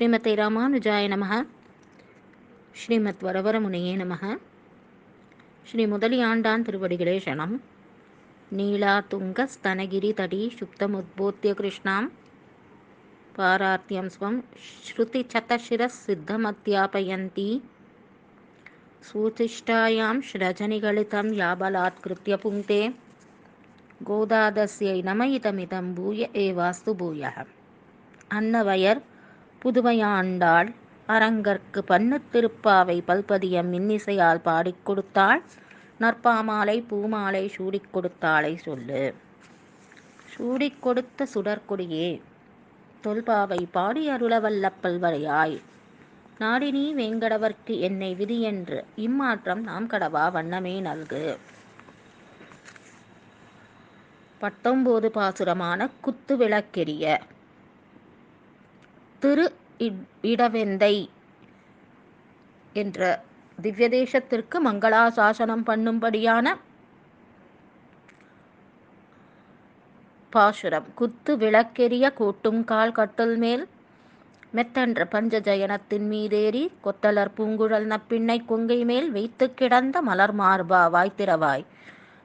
ஸ்ரீமத்தை ராமானுஜாய நமக. ஸ்ரீமத் வரவரமுனையே நமக. ஸ்ரீ முதலியாண்டான் திருவடிகளே சனம் நீலா துங்க ஸ்தனகிரி தடி சுப்தமுத்போத்திய கிருஷ்ணாம். பாரார்த்தியம் ஸ்வம் ஸ்ருதி சதசிர சித்தமத்யாபயந்தி. சூதிஷ்டாயாம் ஸ்ரஜனிகளிதம் யாபலாத்கிருத்ய புங்கே கோதாதஸ்யை நமயிதமிதம் பூய ஏவாஸ்து பூயः அன்னவயர் புதுவையாண்டாள். அரங்கற்கு பண்ணு திருப்பாவை பல்பதியம் இன்னிசையால் பாடிக் கொடுத்தாள். நற்பாமாலை பூமாலை சூடிக் கொடுத்தாளை சொல்லு. சூடிக் கொடுத்த சுடற்கொடியே தொல்பாவை பாடி அருளவல்ல பல்வரையாய். நாடினி வேங்கடவர்க்கு என்னை விதி என்று இம்மாற்றம் நாம் கடவா வண்ணமே நல்கு. பத்தொம்போது பாசுரமான குத்து விளக்கெரிய திரு இடவெந்தை என்ற திவ்ய தேசத்திற்கு மங்களாசாசனம் பண்ணும்படியான பாசுரம். குத்து விளக்கெரிய கூட்டும் கால் கட்டுல் மேல் மெத்தன்ற பஞ்ச ஜயனத்தின் மீதேறி கொத்தலர் பூங்குழல் நப்பிண்ணை கொங்கை மேல் வைத்து கிடந்த மலர் மார்பா வாய்த்திரவாய்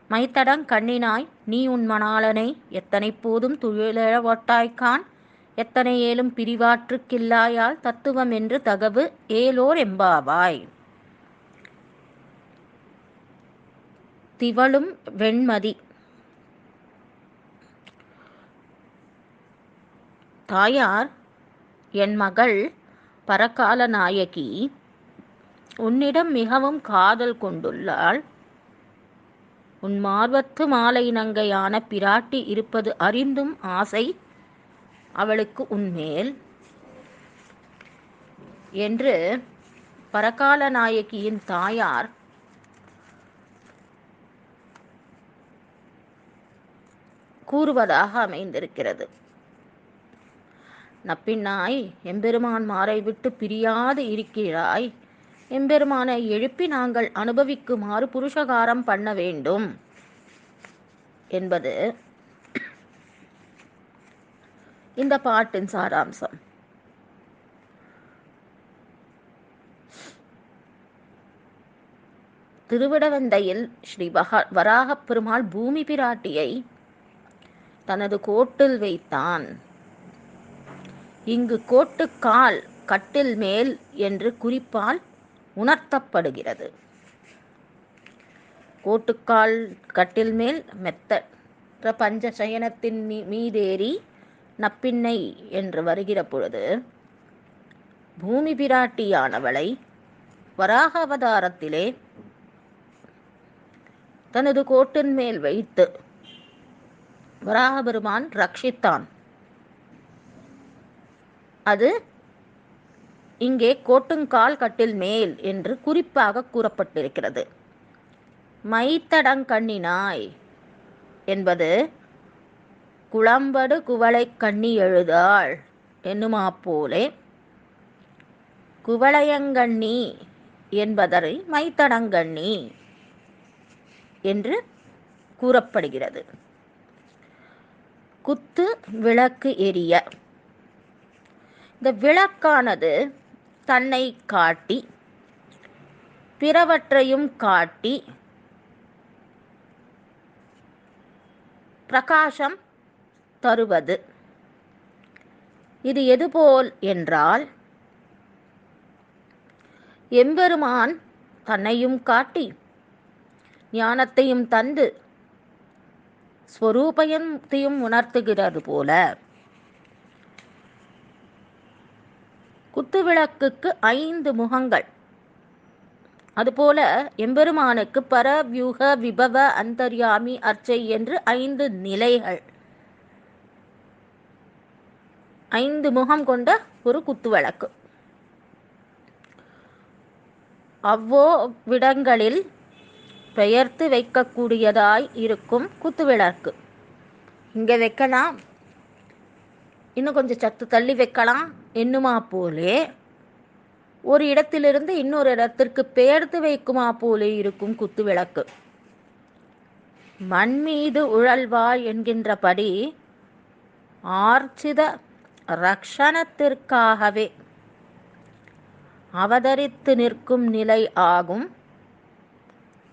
மைத்தடங் கண்ணினாய் நீ உன் மணாளனை எத்தனை போதும் துயிலெழ ஒட்டாய்க்கான்? எத்தனை ஏலும் பிரிவாற்றுக்கில்லாயால் தத்துவம் என்று தகவு ஏலோர் எம்பாவாய். திவளும் வெண்மதி. தாயார் என் மகள் பரகால நாயகி உன்னிடம் மிகவும் காதல் கொண்டுள்ளாள். உன் மார்வத்து மாலை நங்கையான பிராட்டி இருப்பது அறிந்தும் ஆசை அவளுக்கு உன்மேல். என்று பரகால நாயகியின் தாயார் கூறுவதாக அமைந்திருக்கிறது. நப்பின்னாய் எம்பெருமான் மாறை விட்டு பிரியாது இருக்கிறாய். எம்பெருமானை எழுப்பி நாங்கள் அனுபவிக்குமாறு புருஷகாரம் பண்ண வேண்டும் என்பது இந்த பாட்டின் சாராம்சம். திருவிடவந்தையில் ஸ்ரீ வகா வராகப் பெருமாள் பூமி பிராட்டியை தனது கோட்டில் வைத்தான். இங்கு கோட்டுக்கால் கட்டில் மேல் என்று குறிப்பால் உணர்த்தப்படுகிறது. கோட்டுக்கால் கட்டில் மேல் மெத்த பஞ்ச சயனத்தின் மீ மீதேறி நப்பிண்ணை என்று வருகிற பொழுது பூமி பிராட்டியானவளை வராக அவதாரத்திலே தனது கோட்டின் மேல் வைத்து வராக பெருமான் ரட்சித்தான். அது இங்கே கோட்டுங்கால் கட்டில் மேல் என்று குறிப்பாக கூறப்பட்டிருக்கிறது. மைத்தடங்கண்ணினாய் என்பது குளம்படு குவளை கண்ணி எழுதாள். என்னுமா போலே? குவளையங்கண்ணி என்பதரை மைத்தடங்கண்ணி என்று கூறப்படுகிறது. குத்து விளக்கு எரிய. இந்த விளக்கானது தன்னை காட்டி பிறவற்றையும் காட்டி பிரகாசம் தருவது. இது எதுபோல் என்றால் எம்பெருமான் தன்னையும் காட்டி ஞானத்தையும் தந்து ஸ்வரூபயத்தையும் உணர்த்துகிறது போல குத்துவிளக்குக்கு ஐந்து முகங்கள். அதுபோல எம்பெருமானுக்கு பரவியூக விபவ அந்தர்யாமி அர்ச்சை என்று ஐந்து நிலைகள். ஐந்து முகம் கொண்ட ஒரு குத்துவிளக்கு அவ்வோ விடங்களில் பெயர்த்து வைக்கக்கூடியதாய் இருக்கும் குத்து விளக்கு. இங்கே வைக்கலாம். இன்னும் கொஞ்சம் சத்து தள்ளி வைக்கலாம். என்னுமா போலே. ஒரு இடத்திலிருந்து இன்னொரு இடத்திற்கு பெயர்த்து வைக்குமா போலே இருக்கும் குத்து விளக்கு. மண் மீது உழல்வாய் என்கின்றபடி ஆர்ச்சித ரக்ஷணத்திற்காகவே அவதரித்து நிற்கும் நிலை ஆகும்.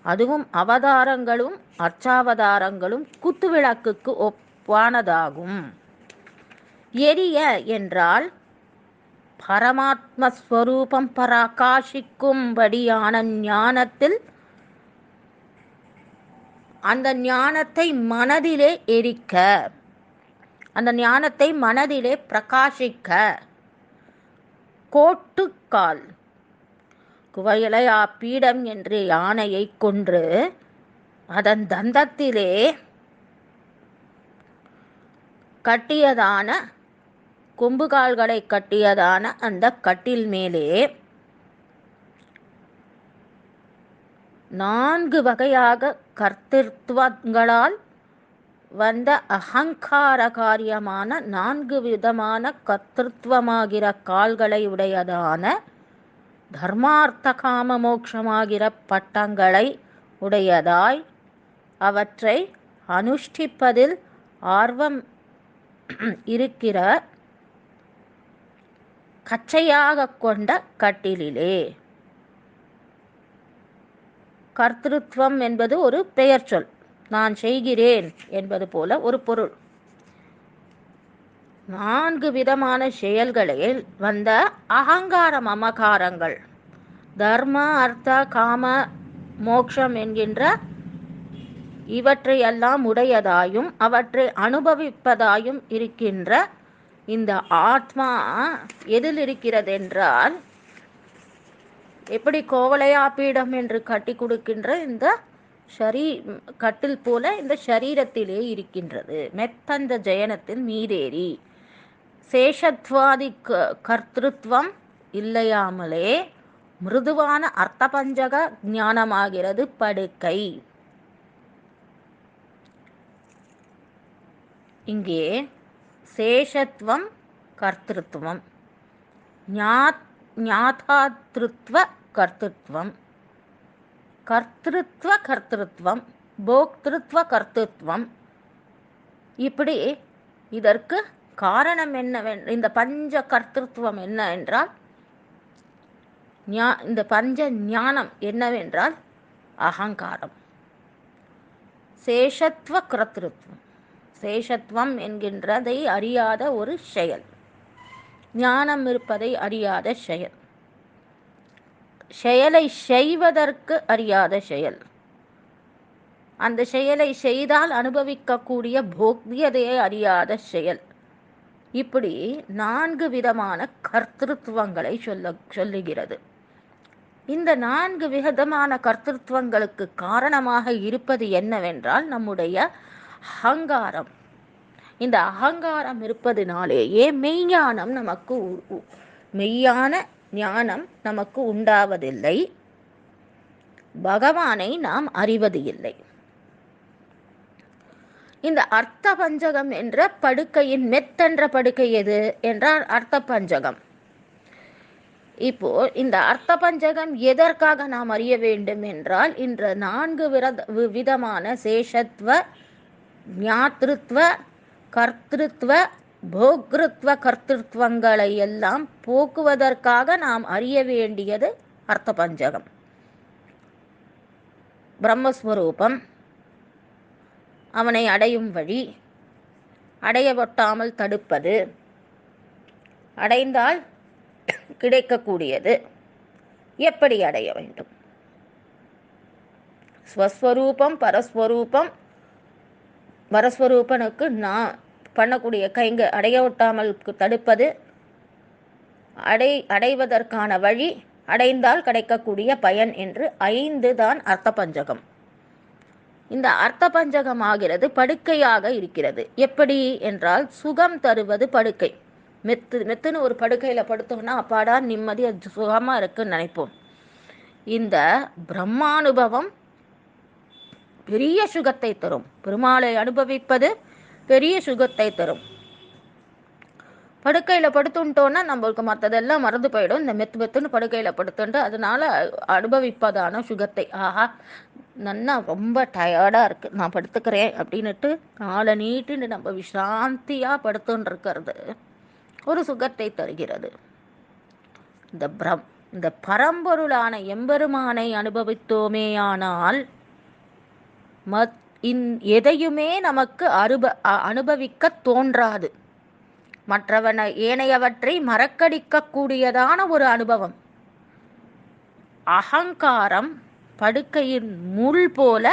அதுவும் அவதாரங்களும் அர்ச்சாவதாரங்களும் குத்துவிளக்குக்கு ஒப்பானதாகும். எரிய என்றால் பரமாத்மஸ்வரூபம் பராகாஷிக்கும்படியான ஞானத்தில் அந்த ஞானத்தை மனதிலே எரிக்க அந்த ஞானத்தை மனதிலே பிரகாசிக்க கோட்டுக்கால். குவையலையா பீடம் என்று யானையை கொன்று அதன் தந்தத்திலே கட்டியதான கொம்புகால்களை கட்டியதான அந்த கட்டில் மேலே நான்கு வகையாக கர்த்திருவங்களால் வந்த அகங்கார காரியமான நான்கு விதமான கர்த்திருவமாகிற கால்களை உடையதான தர்மார்த்த காம மோட்சமாகிற பட்டங்களை உடையதாய். அவற்றை அனுஷ்டிப்பதில் ஆர்வம் இருக்கிற கச்சையாக கொண்ட கட்டிலிலே. கர்த்திருவம் என்பது ஒரு பெயர் சொல் நான் செய்கிறேன் என்பது போல ஒரு பொருள். நான்கு விதமான செயல்களில் வந்த அகங்கார மமகாரங்கள் தர்ம அர்த்த காம மோக்ஷம் என்கின்ற இவற்றையெல்லாம் உடையதாயும் அவற்றை அனுபவிப்பதாயும் இருக்கின்ற இந்த ஆத்மா எதில் இருக்கிறது என்றால் எப்படி கோவலையா பீடம் என்று கட்டி கொடுக்கின்ற இந்த ஷரீ கட்டில் போல இந்த ஷரீரத்திலே இருக்கின்றது. மெத்தந்த ஜெயனத்தின் மீதேறி. சேஷத்வாதி க- கர்த்திருவம் இல்லையாமலே மிருதுவான அர்த்தபஞ்சக ஞானமாகிறது படுக்கை. இங்கே சேஷத்துவம் கர்த்திருவம் ஞாத் ஞாதாத்ருத்வ கர்த்திருவம் கர்த்திருத்வ கர்த்திருவம் போக்திருத்வ கர்த்திருவம் இப்படி இதற்கு காரணம் என்னவென் இந்த பஞ்ச கர்த்திருவம் என்ன என்றால் ஞா- இந்த பஞ்ச ஞானம் என்னவென்றால் அகங்காரம். சேஷத்துவ கர்த்திருவம் சேஷத்துவம் என்கின்றதை அறியாத ஒரு செயல். ஞானம் இருப்பதை அறியாத செயல். செயலை செய்வதற்கு அறியாத செயல். அந்த செயலை செய்தால் அனுபவிக்கக்கூடிய போக்தியதையை அறியாத செயல். இப்படி நான்கு விதமான கர்த்திருவங்களை சொல்ல சொல்லுகிறது. இந்த நான்கு விதமான கர்த்திருவங்களுக்கு காரணமாக இருப்பது என்னவென்றால் நம்முடைய அகங்காரம். இந்த அகங்காரம் இருப்பதினாலேயே மெய்ஞானம் நமக்கு உ- மெய்யான ஞானம் நமக்கு உண்டாவதில்லை. பகவானை நாம் அறிவது இல்லை. இந்த அர்த்த பஞ்சகம் என்ற படுக்கையின் மெத்தென்ற படுக்கை எது என்றால் அர்த்த பஞ்சகம் இப்போ இந்த அர்த்த பஞ்சகம் எதற்காக நாம் அறிய வேண்டும் என்றால் இன்று நான்கு விரத வி- விதமான சேஷத்துவ ஞாத்திருத்துவ கர்த்திருத்துவ போக்ருத்வ கர்த்திருவங்களை எல்லாம் போக்குவதற்காக நாம் அறிய வேண்டியது அர்த்த பஞ்சகம் பிரம்மஸ்வரூபம். அவனை அடையும் வழி அடையப்பட்டாமல் தடுப்பது அடைந்தால் கிடைக்கக்கூடியது. எப்படி அடைய வேண்டும்? ஸ்வஸ்வரூபம் பரஸ்வரூபம் பரஸ்வரூபனுக்கு நான் பண்ணக்கூடிய கைங்க அடையவிட்டாமல் தடுப்பது அடை அடைவதற்கான வழி அடைந்தால் கிடைக்கக்கூடிய பயன் என்று ஐந்து தான் அர்த்த பஞ்சகம் இந்த அர்த்த பஞ்சகம் ஆகிறது படுக்கையாக இருக்கிறது. எப்படி என்றால் சுகம் தருவது படுக்கை. மெத்து மெத்துன்னு ஒரு படுக்கையில் படுத்தோம்னா அப்பாடா நிம்மதி அது சுகமாக இருக்குன்னு நினைப்போம். இந்த பிரம்மானுபவம் பெரிய சுகத்தை தரும். பெருமாளை அனுபவிப்பது பெரிய சுகத்தை தரும். படுக்கையில் படுத்துட்டோன்னா நம்மளுக்கு மற்றதெல்லாம் மறந்து போயிடும். இந்த மெத்து மெத்துன்னு படுக்கையில் படுத்துட்டு அதனால அனுபவிப்பதான சுகத்தை. ஆஹா நன்னா ரொம்ப டயர்டாக இருக்குது நான் படுத்துக்கிறேன் அப்படின்னுட்டு நாளை நீட்டின்னு நம்ம விசாந்தியாக படுத்துன்னு இருக்கிறது ஒரு சுகத்தை தருகிறது. இந்த பிரம் இந்த பரம்பொருளான எம்பெருமானை அனுபவித்தோமேயானால் மத் இன் எதையுமே நமக்கு அனுப அனுபவிக்க தோன்றாது. மற்றவனை ஏனையவற்றை மறக்கடிக்கக்கூடியதான ஒரு அனுபவம். அகங்காரம் படுக்கையின் முள் போல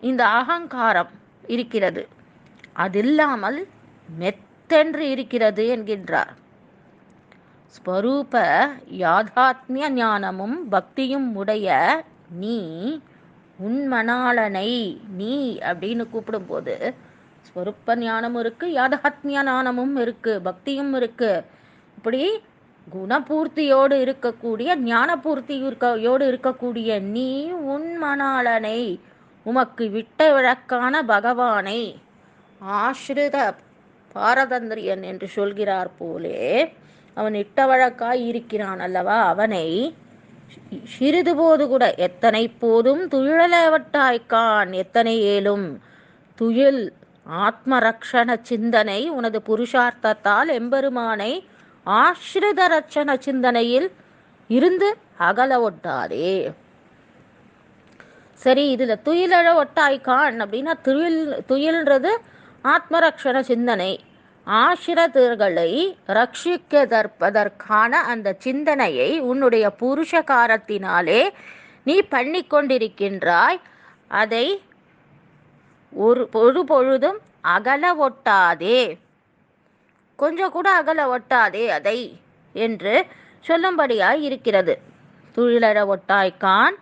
இந்த அகங்காரம் இருக்கிறது. அதில்லாமல் மெத்தென்று இருக்கிறது என்கின்றார். ஸ்வரூப யாதாத்மிய ஞானமும் பக்தியும் உடைய நீ உன்மணாளனை நீ அப்படின்னு கூப்பிடும்போது ஸ்வரூப்ப ஞானமும் இருக்கு யாதகாத்மிய ஞானமும் இருக்கு பக்தியும் இருக்கு. இப்படி குணபூர்த்தியோடு இருக்கக்கூடிய ஞானபூர்த்தி இருக்கையோடு இருக்கக்கூடிய நீ உன்மணாளனை உமக்கு விட்ட விளக்கான பகவானை ஆசிரித பாரதந்திரியன் என்று சொல்கிறார் போலே அவன் இட்ட வழக்காய் இருக்கிறான் அல்லவா? அவனை சிறிது போது கூட எத்தனை போதும் துயிழலவட்டாய்க்கான் எத்தனை ஏலும்? துயில் ஆத்மரக்ஷண சிந்தனை உனது புருஷார்த்தத்தால் எம்பெருமானை ஆசிரித ரட்சண சிந்தனையில் இருந்து அகல ஒட்டாதே. சரி இதுல துயிலழ ஒட்டாய்க்கான் அப்படின்னா துயில் துயில்ன்றது ஆத்மரக்ஷண சிந்தனை. ஆசிரதர்களை ரட்சிக்கதற்பதற்கான அந்த சிந்தனையை உன்னுடைய புருஷகாரத்தினாலே நீ பண்ணி கொண்டிருக்கின்றாய் அதை ஒரு ஒரு பொழுதும் அகல ஒட்டாதே. கொஞ்சம் கூட அகல ஒட்டாதே அதை என்று சொல்லும்படியாய் இருக்கிறது. துயிலற ஒட்டாய்க்கான்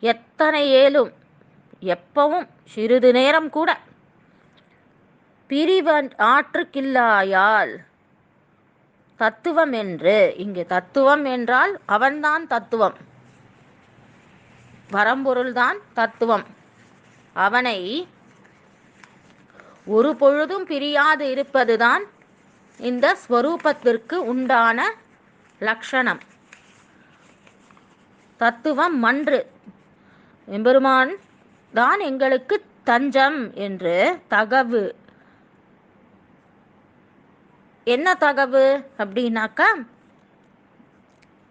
எத்தனை ஏலும் எப்பவும் சிறிது நேரம் கூட பிரிவன் ஆற்றுக்கில்லாயால் தத்துவம் என்று இங்கு தத்துவம் என்றால் அவன்தான் தத்துவம். பரம்பொருள்தான் தத்துவம். அவனை ஒரு பொழுதும் பிரியாது இருப்பதுதான் இந்த ஸ்வரூபத்திற்கு உண்டான லட்சணம். தத்துவம் மன்று. எம்பெருமான் தான் எங்களுக்கு தஞ்சம் என்று தகவு என்ன தகவு அப்படின்னாக்கா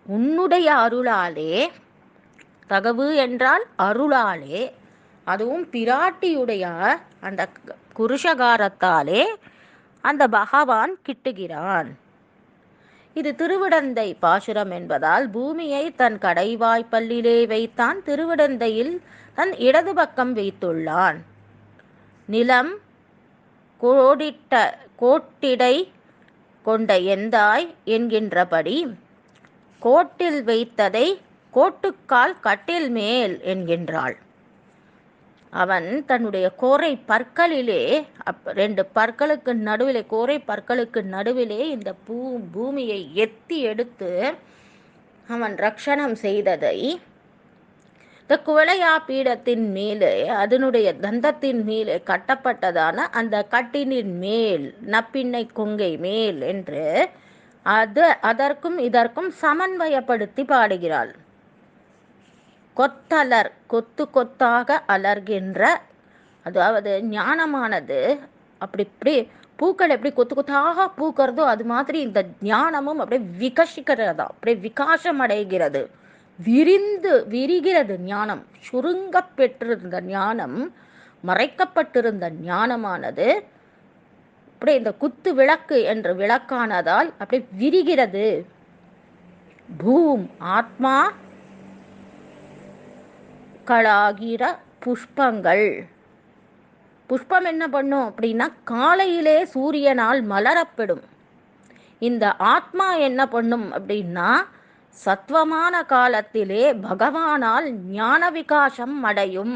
உன்னுடைய அருளாலே தகவு என்றால் அருளாலே அதுவும் பிராட்டியுடைய அந்த குருஷகாரத்தாலே அந்த பகவான் கிட்டுகிறான். இது திருவிடந்தை பாசுரம் என்பதால் பூமியை தன் கடைவாய்ப்பல்லிலே வைத்தான் திருவிடந்தையில் தன் இடது பக்கம் வைத்துள்ளான். நிலம் கோடிட்ட கோட்டிடை கொண்ட எந்தாய் என்கின்றபடி கோட்டில் வைத்ததை கோட்டுக்கால் கட்டில் மேல் என்கின்றாள். அவன் தன்னுடைய கோரை பற்களிலே அப் ரெண்டு பற்களுக்கு நடுவிலே கோரை பற்களுக்கு நடுவிலே இந்த பூ பூமியை எத்தி எடுத்து அவன் ரக்ஷணம் செய்ததை இந்த குவளையா பீடத்தின் மேலே அதனுடைய தந்தத்தின் மேலே கட்டப்பட்டதான அந்த கட்டினின் மேல் நப்பிண்ணை கொங்கை மேல் என்று அது அதற்கும் இதற்கும் சமன்வயப்படுத்தி பாடுகிறாள். கொத்தலர் கொத்து கொத்தாக அலர்கின்ற அதாவது ஞானமானது அப்படி இப்படி பூக்கள் எப்படி கொத்து கொத்தாக பூக்கிறதோ அது மாதிரி இந்த ஞானமும் அப்படியே விகசிக்கிறதா அப்படியே விகாசம் அடைகிறது விரிந்து விரிகிறது ஞானம் சுருங்கப் பெற்றிருந்த ஞானம் மறைக்கப்பட்டிருந்த ஞானமானது அப்படியே இந்த குத்து விளக்கு என்ற விளக்கானதால் அப்படியே விரிகிறது. பூம் ஆத்மா களாகிற புஷ்பங்கள். புஷ்பம் என்ன பண்ணும் அப்படின்னா காலையிலே சூரியனால் மலரப்படும். இந்த ஆத்மா என்ன பண்ணும் அப்படின்னா சத்வமான காலத்திலே பகவானால் ஞான விகாசம் அடையும்.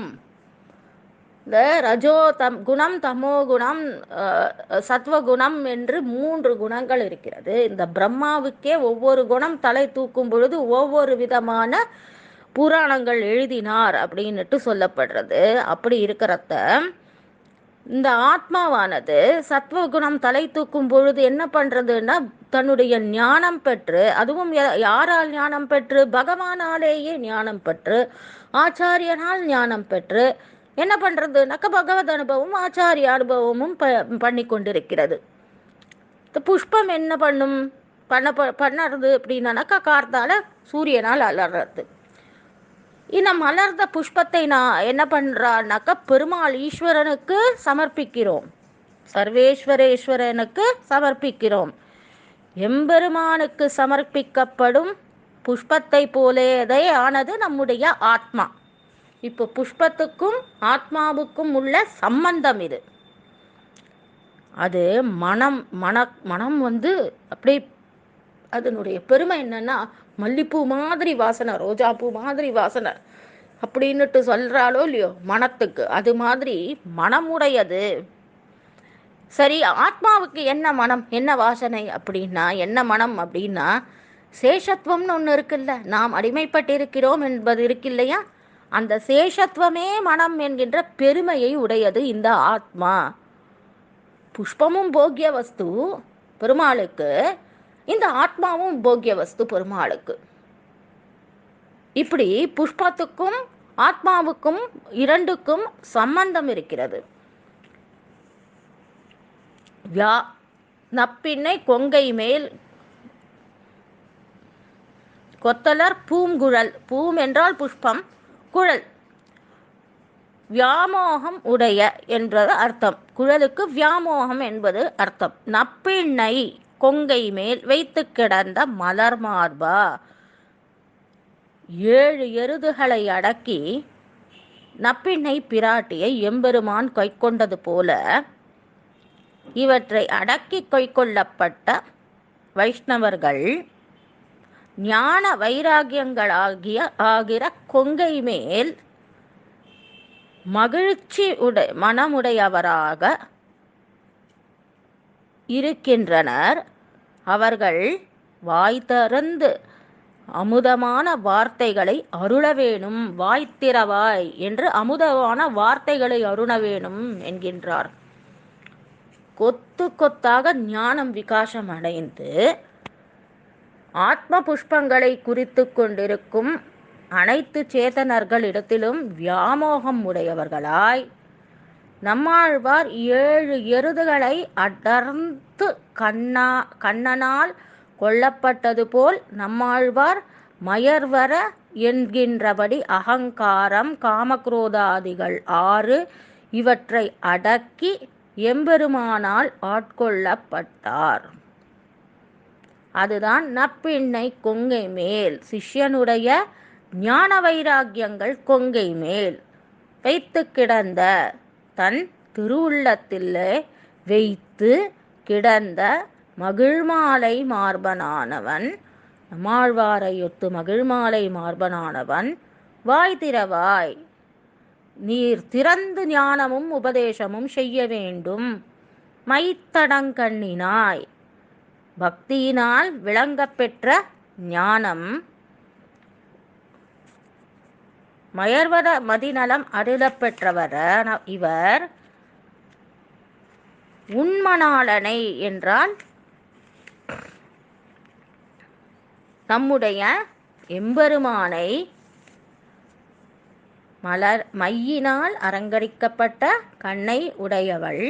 இந்த ரஜோ தம் குணம் தமோ குணம் சத்வகுணம் என்று மூன்று குணங்கள் இருக்கிறது. இந்த பிரம்மாவுக்கே ஒவ்வொரு குணம் தலை தூக்கும் பொழுது ஒவ்வொரு விதமான புராணங்கள் எழுதினார் அப்படின்னுட்டு சொல்லப்படுறது. அப்படி இருக்கிறத இந்த ஆத்மாவானது சத்வகுணம் தலை தூக்கும் பொழுது என்ன பண்றதுன்னா தன்னுடைய ஞானம் பெற்று அதுவும் யா- யாரால் ஞானம் பெற்று பகவானாலேயே ஞானம் பெற்று ஆச்சாரியனால் ஞானம் பெற்று என்ன பண்றதுனாக்க பகவத் அனுபவம் ஆச்சாரிய அனுபவமும் ப பண்ணி கொண்டிருக்கிறது. இந்த புஷ்பம் என்ன பண்ணும்? பண்ண பண்ணுறது அப்படின்னாக்கா கார்த்தால சூரியனால் அலறது. இந்த மலர்ந்த புஷ்பத்தை நான் என்ன பண்ணுறான்னாக்கா பெருமாள் ஈஸ்வரனுக்கு சமர்ப்பிக்கிறோம். சர்வேஸ்வரேஸ்வரனுக்கு சமர்ப்பிக்கிறோம். எம்பெருமானுக்கு சமர்ப்பிக்கப்படும் புஷ்பத்தை போலேதே ஆனது நம்முடைய ஆத்மா. இப்போ புஷ்பத்துக்கும் ஆத்மாவுக்கும் உள்ள சம்பந்தம் இது. அது மனம் மன மனம் வந்து அப்படியே அதனுடைய பெருமை என்னன்னா மல்லிப்பூ மாதிரி வாசனை ரோஜாப்பூ மாதிரி வாசனை. அப்படின்னுட்டு சொல்கிறாளோ இல்லையோ மனத்துக்கு. அது மாதிரி மனமுடையது. சரி ஆத்மாவுக்கு என்ன மனம் என்ன வாசனை அப்படின்னா என்ன மனம் அப்படின்னா சேஷத்துவம்னு ஒன்று இருக்குல்ல. நாம் அடிமைப்பட்டிருக்கிறோம் என்பது இருக்கு இல்லையா அந்த சேஷத்துவமே மனம் என்கின்ற பெருமையை உடையது இந்த ஆத்மா. புஷ்பமும் போக்கிய வஸ்து பெருமாளுக்கு இந்த ஆத்மாவும் போக்கிய வஸ்து பெருமாளுக்கு. இப்படி புஷ்பத்துக்கும் ஆத்மாவுக்கும் இரண்டுக்கும் சம்பந்தம் இருக்கிறது. வியா நப்பின்னை கொங்கை மேல் கொத்தலர் பூங்குழல். பூம் என்றால் புஷ்பம் குழல். வியாமோகம் உடைய என்பது அர்த்தம். குழலுக்கு வியாமோகம் என்பது அர்த்தம். நப்பிண்ணை கொங்கை மேல் வைத்து கிடந்த மலர் மார்பா. ஏழு எருதுகளை அடக்கி நப்பிண்ணை பிராட்டியை எம்பெருமான் கைக்கொண்டது போல இவற்றை அடக்கி கைக்கொள்ளப்பட்ட வைஷ்ணவர்கள் ஞான வைராகியங்களாகிய ஆகிற கொங்கை மேல் மகிழ்ச்சி உடை மனமுடையவராக இருக்கின்றனர். அவர்கள் வாய் திறந்து அமுதமான வார்த்தைகளை அருள வேணும். வாய்த்திரவாய் என்று அமுதமான வார்த்தைகளை அருண வேணும் என்கின்றார். கொத்து கொத்தாக ஞானம் விகாசம் அடைந்து ஆத்ம புஷ்பங்களை குறித்து கொண்டிருக்கும் அனைத்து சேதனர்களிடத்திலும் வியாமோகம் உடையவர்களாய் நம்மாழ்வார் ஏழு எருதுகளை அடர்ந்து கண்ணா கண்ணனால் கொல்லப்பட்டது போல் நம்மாழ்வார் மயர்வர என்கின்றபடி அகங்காரம் காமக்ரோதாதிகள் ஆறு இவற்றை அடக்கி எம்பெருமானால் ஆட்கொள்ளப்பட்டார். அதுதான் நப்பிண்ணை கொங்கை மேல் சிஷ்யனுடைய ஞான வைராக்கியங்கள் கொங்கை மேல் வைத்து கிடந்த தன் திருவுள்ளத்திலே வைத்து கிடந்த மகிழ்மாலை மார்பனானவன் நம்மாழ்வாரையொத்து மகிழ்மாலை மார்பனானவன் வாய் திறவாய். நீர் திறந்து ஞானமும் உபதேசமும் செய்ய வேண்டும். மைத்தடங்கண்ணினாய் பக்தியினால் விளங்கப்பெற்ற ஞானம். மயர்வத மதிநலம் அருளப்பெற்றவர் இவர் உண்மணாளனை என்றால் நம்முடைய எம்பெருமானை மலர் மையினால் அலங்கரிக்கப்பட்ட கண்ணை உடையவள்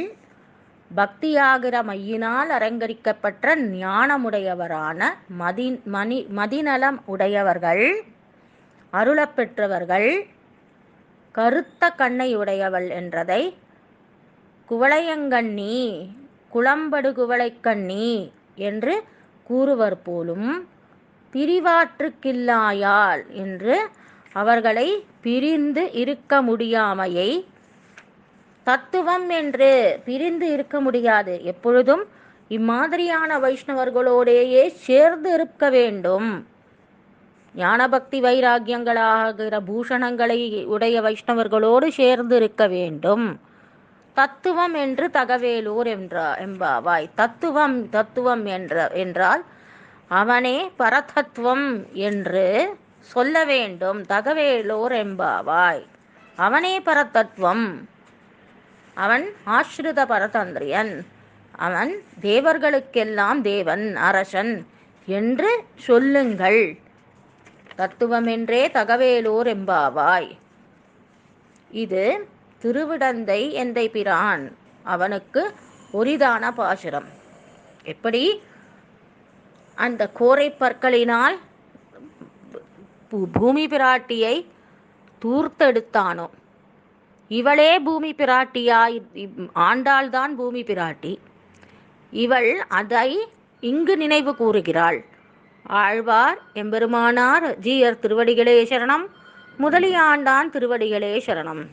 பக்தியாகிற மையினால் அலங்கரிக்கப்பட்ட ஞானமுடையவரான மதி மணி மதிநலம் உடையவர்கள். அருளப்பெற்றவர்கள் கருத்த கண்ணை உடையவள் என்றதை குவளையங்கண்ணி குளம்படு குவளைக்கண்ணி என்று கூறுவர் போலும் பிரிவாற்றுக்கில்லாயால் என்று அவர்களை பிரிந்து இருக்க முடியாமையை தத்துவம் என்று பிரிந்து இருக்க முடியாது. எப்பொழுதும் இம்மாதிரியான வைஷ்ணவர்களோடேயே சேர்ந்து இருக்க வேண்டும். ஞானபக்தி வைராக்கியங்களாகிற பூஷணங்களை உடைய வைஷ்ணவர்களோடு சேர்ந்து இருக்க வேண்டும். தத்துவம் என்று தகவேலூர் என்றா எம்பாவாய். தத்துவம் தத்துவம் என்ற என்றால் அவனே பரதத்துவம் என்று சொல்ல வேண்டும். தகவேலூர் எம்பாவாய். அவனே பரதத்துவம். அவன் ஆஷ்ருத பரதந்திரியன். அவன் தேவர்களுக்கெல்லாம் தேவன் அரசன் என்று சொல்லுங்கள். தத்துவமென்றே தகவேலூர் எம்பாவாய். இது திருவிடந்தை எந்தை பிரான் அவனுக்கு ஒரிதான பாசுரம். எப்படி? அந்த கோரை பற்களினால் பூமி பிராட்டியை தூர்த்தெடுத்தானோ? இவளே பூமி பிராட்டியாய் ஆண்டாள்தான் பூமி பிராட்டி. இவள் அதை இங்கு நினைவு கூறுகிறாள். ஆழ்வார் எம்பெருமானார் ஜீயர் திருவடிகளே சரணம். முதலியாண்டான் திருவடிகளே சரணம்.